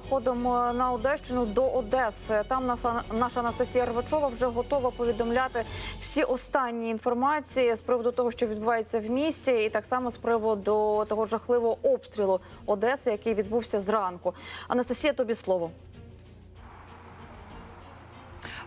переходимо на Одещину до Одеси. Там наша, наша Анастасія Рвачова вже готова повідомляти всі останні інформації з приводу того, що відбувається в місті, і так само з приводу того жахливого обстрілу Одеси, який відбувся зранку. Анастасія, тобі слово.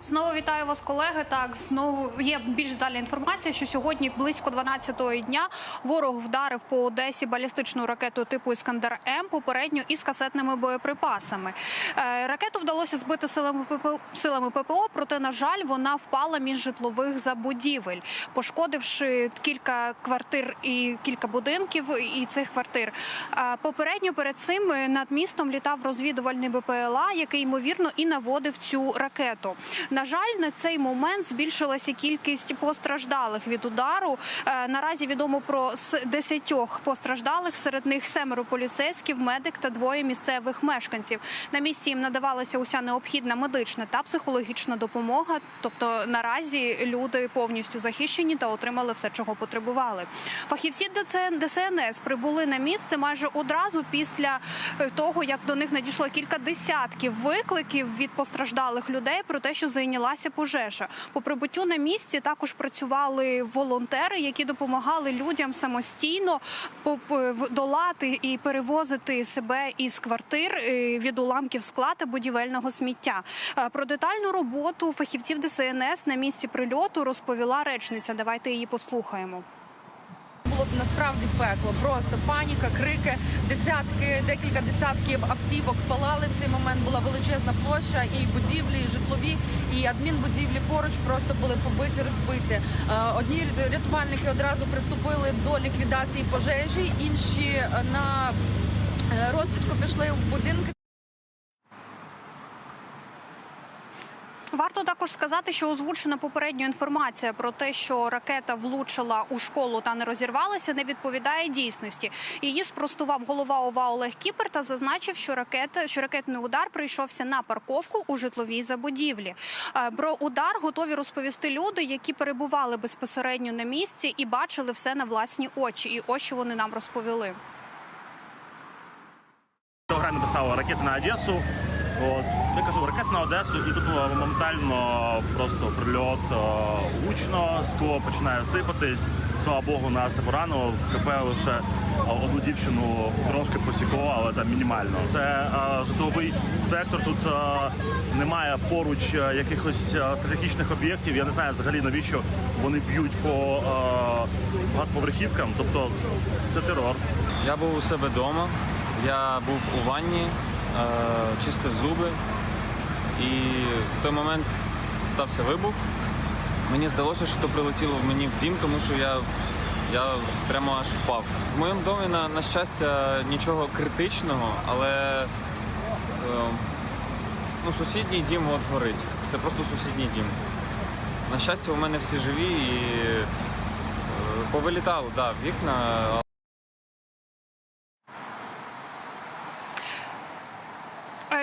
Знову вітаю вас, колеги. Так, знову є більш детальна інформація, що сьогодні близько 12-го дня ворог вдарив по Одесі балістичну ракету типу Іскандер М попередньо із касетними боєприпасами. Е, Ракету вдалося збити силами ППО, силами ППО, проте на жаль, вона впала між житлових забудівель, пошкодивши кілька квартир і кілька будинків і цих квартир. Е, Попередньо перед цим над містом літав розвідувальний БПЛА, який ймовірно і наводив цю ракету. На жаль, на цей момент збільшилася кількість постраждалих від удару. Е, Наразі відомо про с- десятьох постраждалих. Серед них семеро поліцейських, медик та двоє місцевих мешканців. На місці їм надавалася уся необхідна медична та психологічна допомога. Тобто наразі люди повністю захищені та отримали все, чого потребували. Фахівці ДСНС прибули на місце майже одразу після е, того, як до них надійшло кілька десятків викликів від постраждалих людей про те, що зайнялася пожежа. По прибуттю на місці також працювали волонтери, які допомагали людям самостійно долати і перевозити себе із квартир е, від уламків скла та будівельного сміття. Е, Про детальну роботу фахівців ДСНС на місці прильоту розповіла речниця. Давайте її послухаємо. Насправді пекло, просто паніка, крики, десятки, декілька десятків автівок палали в цей момент. Була величезна площа, і будівлі, і житлові, і адмінбудівлі поруч просто були побиті, розбиті. Е, Одні рятувальники одразу приступили до ліквідації пожежі, інші е, на е, розвідку пішли в будинки. Варто також сказати, що озвучена попередня інформація про те, що ракета влучила у школу та не розірвалася, не відповідає дійсності. Її спростував голова ОВА Олег Кіпер та зазначив, що ракета, що ракетний удар прийшовся на парковку у житловій забудівлі. Е, Про удар готові розповісти люди, які перебували безпосередньо на місці і бачили все на власні очі. І ось що вони нам розповіли. Телеграмі написали ракети на Одесу. От. Я кажу, ракет на Одесу, і тут моментально просто прильот е, гучно, скло починає сипатись. Слава Богу, нас не поранило. В КП лише е, одну дівчину трошки посікло, але там мінімально. Це е, житловий сектор. Тут немає поруч якихось стратегічних об'єктів. Я не знаю взагалі навіщо вони б'ють по багатоповерхівкам. Тобто це терор. Я був у себе вдома, я був у ванні, чистив зуби, і в той момент стався вибух. Мені здалося, що то прилетіло в мені в дім, тому що я, я прямо аж впав. В моєму домі, на, на щастя, нічого критичного, але е, ну, сусідній дім от горить. Це просто сусідній дім. На щастя, у мене всі живі і е, повилітало да, вікна.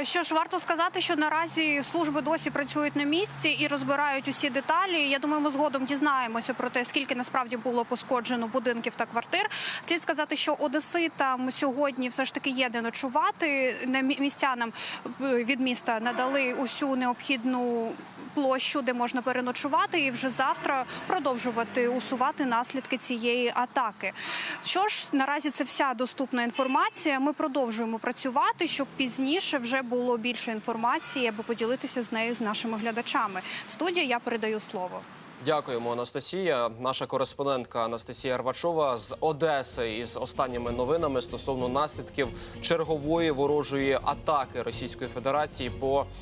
Що ж, варто сказати, що наразі служби досі працюють на місці і розбирають усі деталі. Я думаю, ми згодом дізнаємося про те, скільки насправді було пошкоджено будинків та квартир. Слід сказати, що одеситам сьогодні все ж таки є де ночувати. На мі- містянам е, від міста надали усю необхідну площу, де можна переночувати, і вже завтра продовжувати усувати наслідки цієї атаки. Що ж, наразі це вся доступна інформація. Ми продовжуємо працювати, щоб пізніше вже було більше інформації, аби поділитися з нею з нашими глядачами. Студія я передаю слово. Дякуємо, Анастасія. Наша кореспондентка Анастасія Рвачова з Одеси із останніми новинами стосовно наслідків чергової ворожої атаки Російської Федерації по